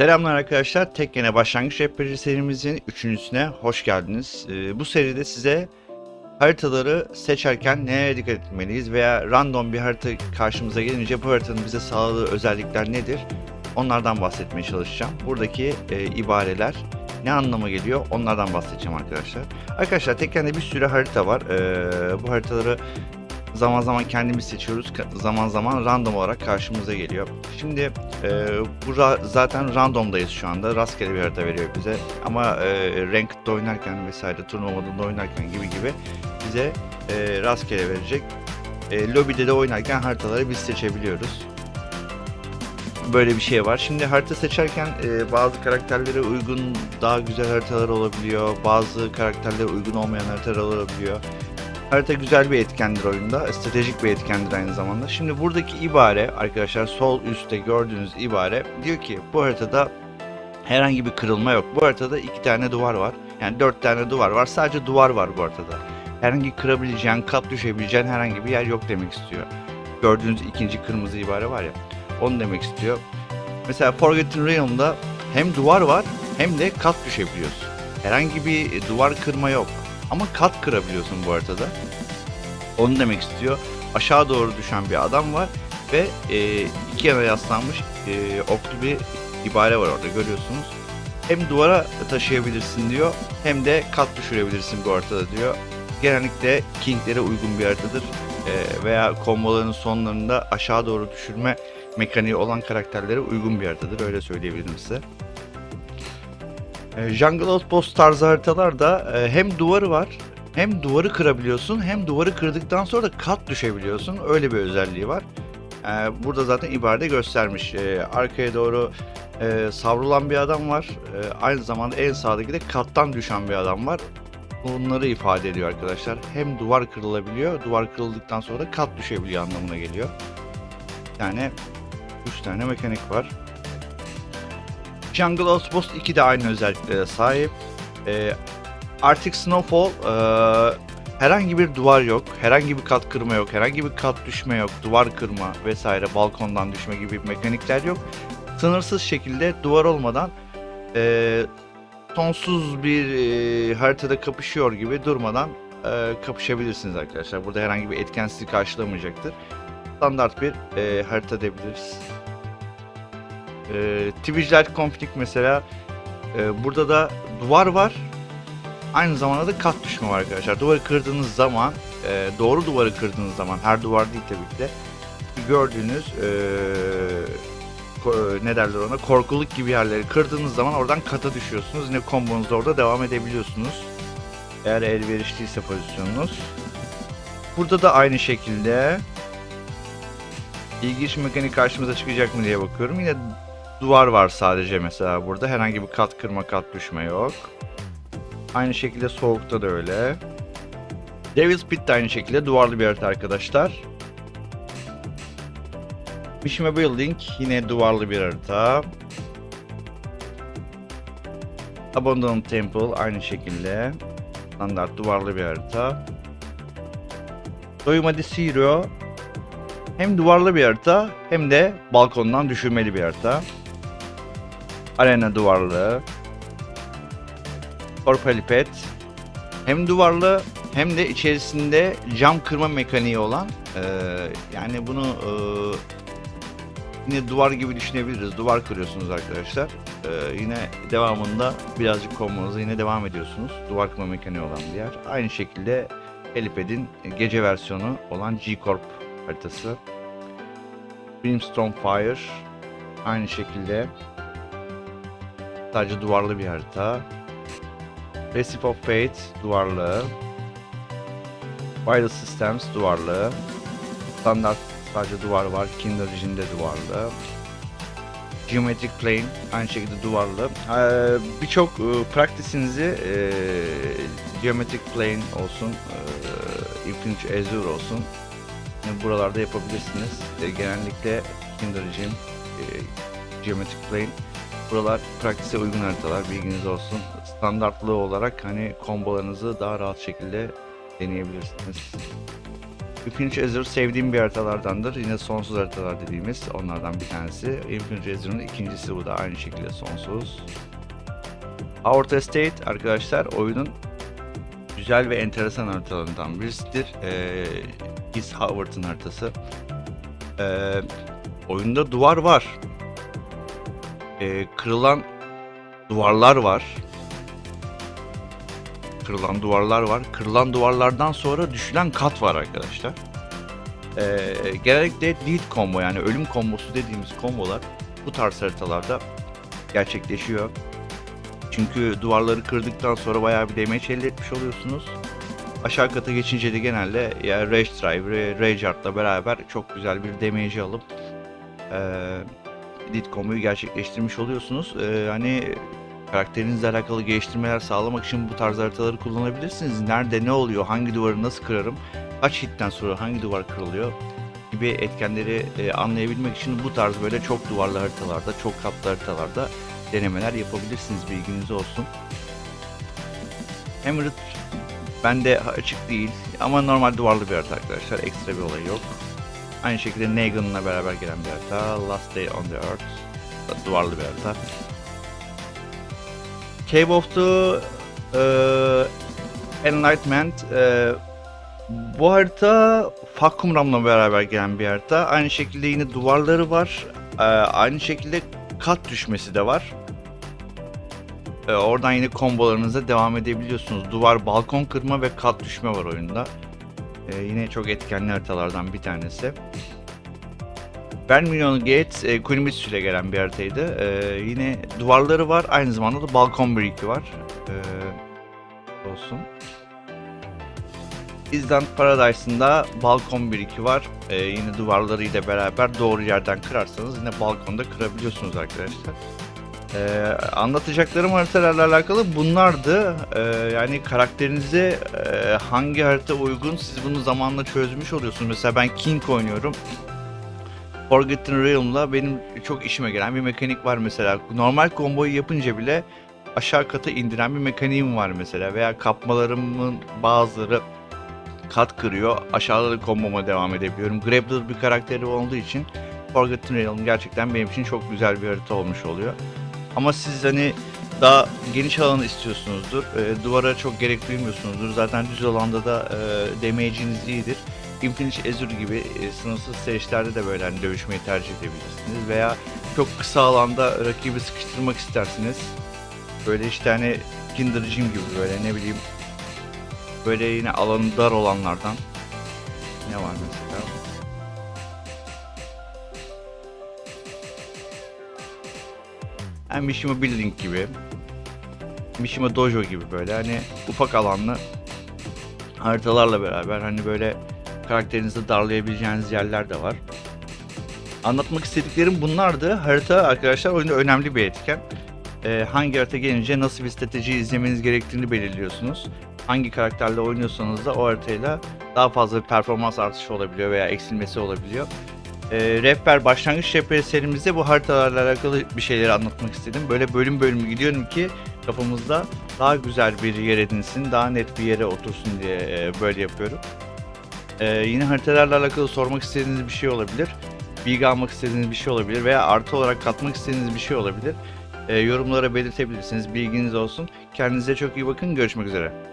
Selamlar arkadaşlar. Tekkene Başlangıç Rehberi serimizin üçüncüsüne hoş geldiniz. Ee, bu seride size haritaları seçerken neye dikkat etmeliyiz veya random bir harita karşımıza gelince bu haritanın bize sağladığı özellikler nedir? Onlardan bahsetmeye çalışacağım. Buradaki e, ibareler ne anlama geliyor onlardan bahsedeceğim arkadaşlar. Arkadaşlar Tekken'de bir sürü harita var. Ee, bu haritaları zaman zaman kendimiz seçiyoruz. Zaman zaman random olarak karşımıza geliyor. Şimdi e, bu ra- zaten randomdayız şu anda. Rastgele bir harita veriyor bize. Ama e, Ranked'da oynarken vesaire turnuva modunda oynarken gibi gibi bize e, rastgele verecek. E, lobide de oynarken haritaları biz seçebiliyoruz. Böyle bir şey var. Şimdi harita seçerken e, bazı karakterlere uygun daha güzel haritalar olabiliyor. Bazı karakterlere uygun olmayan haritalar olabiliyor. Harita güzel bir etkendir oyunda. Stratejik bir etkendir aynı zamanda. Şimdi buradaki ibare arkadaşlar sol üstte gördüğünüz ibare diyor ki bu haritada herhangi bir kırılma yok. Bu haritada iki tane duvar var. Yani dört tane duvar var. Sadece duvar var bu haritada. Herhangi kırabileceğin, kat düşebileceğin herhangi bir yer yok demek istiyor. Gördüğünüz ikinci kırmızı ibare var ya. Onu demek istiyor. Mesela Forgotten Realm'da hem duvar var hem de kat düşebiliyorsun. Herhangi bir duvar kırma yok. Ama kat kırabiliyorsun bu haritada. Onu demek istiyor. Aşağı doğru düşen bir adam var ve e, iki yana yaslanmış e, oklu bir ibare var orada görüyorsunuz. Hem duvara taşıyabilirsin diyor hem de kat düşürebilirsin bu haritada diyor. Genellikle King'lere uygun bir haritadır. E, veya komboların sonlarında aşağı doğru düşürme mekaniği olan karakterlere uygun bir haritadır öyle söyleyebilirim size. E, Jungle Outpost tarzı haritalarda e, hem duvarı var hem duvarı kırabiliyorsun hem duvarı kırdıktan sonra da kat düşebiliyorsun. Öyle bir özelliği var. E, burada zaten ibarede göstermiş. Arkaya doğru savrulan bir adam var. Aynı zamanda en sağdaki de kattan düşen bir adam var. Bunları ifade ediyor arkadaşlar. Hem duvar kırılabiliyor, duvar kırıldıktan sonra da kat düşebiliyor anlamına geliyor. Yani 3 tane mekanik var. Jungle Outpost 2 de aynı özelliklere sahip. Ee, Arctic Snowfall ee, herhangi bir duvar yok, herhangi bir kat kırma yok, herhangi bir kat düşme yok, duvar kırma vesaire, balkondan düşme gibi mekanikler yok. Sınırsız şekilde duvar olmadan ee, sonsuz bir ee, haritada kapışıyor gibi durmadan ee, kapışabilirsiniz arkadaşlar. Burada herhangi bir etken sizi karşılamayacaktır. Standart bir ee, harita diyebiliriz. Ee, Twitch Light Conflict mesela e, burada da duvar var. Aynı zamanda da kat düşme var arkadaşlar. Duvarı kırdığınız zaman, e, doğru duvarı kırdığınız zaman, her duvar değil tabii ki de gördüğünüz e, ne derler ona korkuluk gibi yerleri kırdığınız zaman oradan kata düşüyorsunuz. Yine kombonuzda orada devam edebiliyorsunuz. Eğer elverişliyse pozisyonunuz. Burada da aynı şekilde ilginç mekanik karşımıza çıkacak mı diye bakıyorum. Yine duvar var sadece mesela burada. Herhangi bir kat kırma kat düşme yok. Aynı şekilde soğukta da öyle. Devil's Pit de aynı şekilde duvarlı bir harita arkadaşlar. Mishima Building yine duvarlı bir harita. Abandoned Temple aynı şekilde. Standart duvarlı bir harita. Doyuma Zero hem duvarlı bir harita hem de balkondan düşürmeli bir harita. Arena duvarlı. Torpalipet. Hem duvarlı hem de içerisinde cam kırma mekaniği olan eee, yani bunu eee, yine duvar gibi düşünebiliriz. Duvar kırıyorsunuz arkadaşlar. Eee, yine devamında birazcık kombonuza yine devam ediyorsunuz. Duvar kırma mekaniği olan bir yer. Aynı şekilde Helipad'in gece versiyonu olan G-Corp haritası. Brimstone Fire aynı şekilde sadece duvarlı bir harita. Recipe of Fate duvarlı. Vital Systems duvarlı. Standart sadece duvar var. Kinder Regime'de duvarlı. Geometric Plane aynı şekilde duvarlı. Ee, Birçok e, practice'inizi e, Geometric Plane olsun, e, Infinite Azure olsun yani buralarda yapabilirsiniz. E, genellikle Kinder Regime, e, Geometric Plane buralar praktise uygun haritalar bilginiz olsun. Standartlı olarak hani kombolarınızı daha rahat şekilde deneyebilirsiniz. Infinity Azure sevdiğim bir haritalardandır. Yine sonsuz haritalar dediğimiz onlardan bir tanesi. Infinity Azure'ın ikincisi bu da aynı şekilde sonsuz. Aorta Estate arkadaşlar oyunun güzel ve enteresan haritalarından birisidir. Ee, East Howard'ın haritası. Ee, oyunda duvar var. Ee, kırılan duvarlar var. Kırılan duvarlar var. Kırılan duvarlardan sonra düşülen kat var arkadaşlar. Ee, genellikle lead combo yani ölüm kombosu dediğimiz kombolar bu tarz haritalarda gerçekleşiyor. Çünkü duvarları kırdıktan sonra bayağı bir damage elde etmiş oluyorsunuz. Aşağı kata geçince de genelde ya Rage Drive, Rage Art'la beraber çok güzel bir damage alıp eee lead combo'yu gerçekleştirmiş oluyorsunuz. Eee, hani karakterinizle alakalı geliştirmeler sağlamak için bu tarz haritaları kullanabilirsiniz. Nerede ne oluyor, hangi duvarı nasıl kırarım, kaç hitten sonra hangi duvar kırılıyor gibi etkenleri e, anlayabilmek için bu tarz böyle çok duvarlı haritalarda, çok katlı haritalarda denemeler yapabilirsiniz bilginiz olsun. Emerald bende açık değil ama normal duvarlı bir harita arkadaşlar. Ekstra bir olay yok. Aynı şekilde Negan'la beraber gelen bir harita. Last Day on the Earth. Duvarlı bir harita. Cave of the eee, Enlightenment eee, bu harita Fakumram'la beraber gelen bir harita. Aynı şekilde yine duvarları var. Eee, aynı şekilde kat düşmesi de var. Eee, oradan yine kombolarınıza devam edebiliyorsunuz. Duvar, balkon kırma ve kat düşme var oyunda. Eee, yine çok etkenli haritalardan bir tanesi. Vermilion Gate, e, Queen ile gelen bir haritaydı. Eee, yine duvarları var, aynı zamanda da balkon break'i var. Eee, olsun. Island Paradise'ın da balkon biriki var. Ee, yine duvarlarıyla beraber doğru yerden kırarsanız yine balkonda kırabiliyorsunuz arkadaşlar. Ee, anlatacaklarım haritalarla alakalı bunlardı. Ee, yani karakterinize e, hangi harita uygun siz bunu zamanla çözmüş oluyorsunuz. Mesela ben King oynuyorum. Forgotten Realm'la benim çok işime gelen bir mekanik var mesela. Normal komboyu yapınca bile aşağı kata indiren bir mekaniğim var mesela. Veya kapmalarımın bazıları kat kırıyor. Aşağıda komboma devam edebiliyorum. Grappler bir karakteri olduğu için Forgotten Realm gerçekten benim için çok güzel bir harita olmuş oluyor. Ama siz hani daha geniş alanı istiyorsunuzdur. E, duvara çok gerek duymuyorsunuzdur. Zaten düz alanda da e, damage'iniz iyidir. Infinity Azure gibi e, sınırsız seçlerde de böyle hani dövüşmeyi tercih edebilirsiniz. Veya çok kısa alanda rakibi sıkıştırmak istersiniz. Böyle işte hani Kinder Jim gibi böyle ne bileyim böyle yine alanı dar olanlardan ne var mesela? Yani Mishima Building gibi Mishima Dojo gibi böyle hani ufak alanlı haritalarla beraber hani böyle karakterinizi darlayabileceğiniz yerler de var. Anlatmak istediklerim bunlardı. Harita arkadaşlar oyunda önemli bir etken. Ee, hangi harita gelince nasıl bir strateji izlemeniz gerektiğini belirliyorsunuz. Hangi karakterle oynuyorsanız da o haritayla daha fazla bir performans artışı olabiliyor veya eksilmesi olabiliyor. Ee, rehber başlangıç rehberi serimizde bu haritalarla alakalı bir şeyleri anlatmak istedim. Böyle bölüm bölüm gidiyorum ki kafamızda daha güzel bir yer edinsin, daha net bir yere otursun diye e, böyle yapıyorum. Ee, yine haritalarla alakalı sormak istediğiniz bir şey olabilir. Bilgi almak istediğiniz bir şey olabilir veya artı olarak katmak istediğiniz bir şey olabilir. Ee, yorumlara belirtebilirsiniz. Bilginiz olsun. Kendinize çok iyi bakın. Görüşmek üzere.